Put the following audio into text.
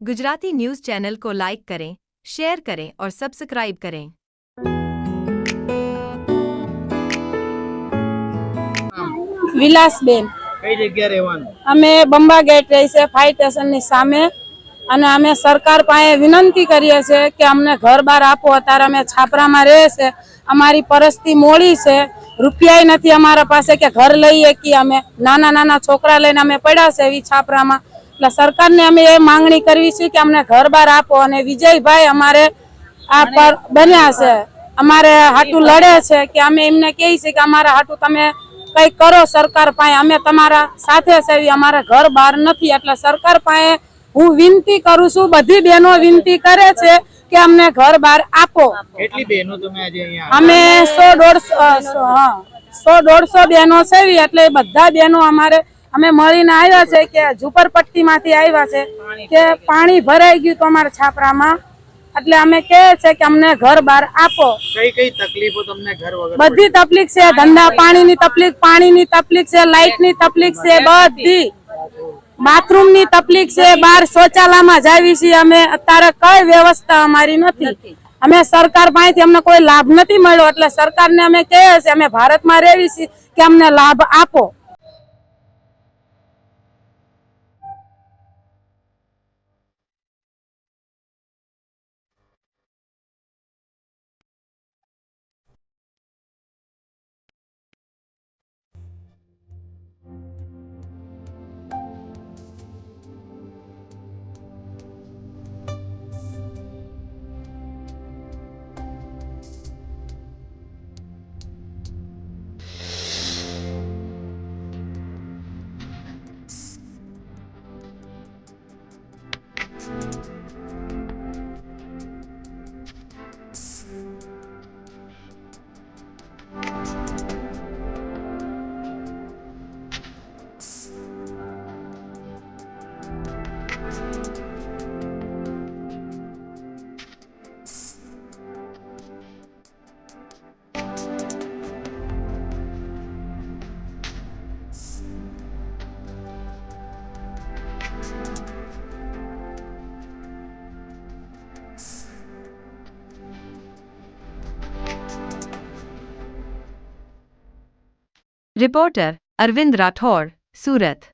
Gujarati news channel को like करें share करें और सब्सक्राइब करें વિલાસબેન કઈ જગ્યા રહેવાનું અમે બંબા ગેટ રહી છે ફાયર સ્ટેશનની સામે અને અમે સરકાર પાસે વિનંતી કરીએ છીએ કે અમને ઘર બાર આપો અત્યારે અમે છાપરામાં રહે છે અમારી પરિસ્થિતિ મોડી છે રૂપિયાય નથી અમારા પાસે કે ઘર લઈએ કે અમે નાના નાના છોકરા લઈને અમે પડ્યા છે એવી છાપરામાં એટલે સરકારને અમે એ માંગણી કરવી છે કે અમને ઘર બાર આપો અને વિજયભાઈ અમારે આ પર બન્યા છે. અમારે હાટું લડે છે કે અમે એમને કહીએ છીએ કે અમારા હાટું તમે કઈ કરો સરકાર પાસે. અમે તમારા સાથે એવી અમારે ઘર બહાર નથી. એટલે સરકાર પાસે હું વિનંતી કરું છું બધી બહેનો વિનંતી કરે છે કે અમને ઘર બહાર આપો. કેટલી બહેનો તમે આજે અહીંયા અમે સો દોઢસો હા સો દોઢસો બહેનો છે એટલે બધા બહેનો અમારે અમે મળીને આવ્યા છે કે ઝુંપડપટ્ટી માંથી આવ્યા છે કે પાણી ભરાઈ ગયું તો અમારા છાપરામાં. એટલે અમે કે છે કે અમને ઘર બહાર આપો. કઈ કઈ તકલીફો તમને ઘર વગર બધી તકલીફ છે ધંધા પાણીની તકલીફ પાણીની તકલીફ છે લાઇટની તકલીફ છે બધી. બાથરૂમની તકલીફ છે બહાર શૌચાલયમાં જાવી છીએ અમે. અત્યારે કઈ વ્યવસ્થા અમારી નથી. અમે સરકાર પાસેથી અમને કોઈ લાભ નથી મળ્યો. એટલે સરકારને અમે કહીએ છીએ અમે ભારતમાં રહેવી છીએ કે અમને લાભ આપો. Reporter Arvind Rathore, Surat.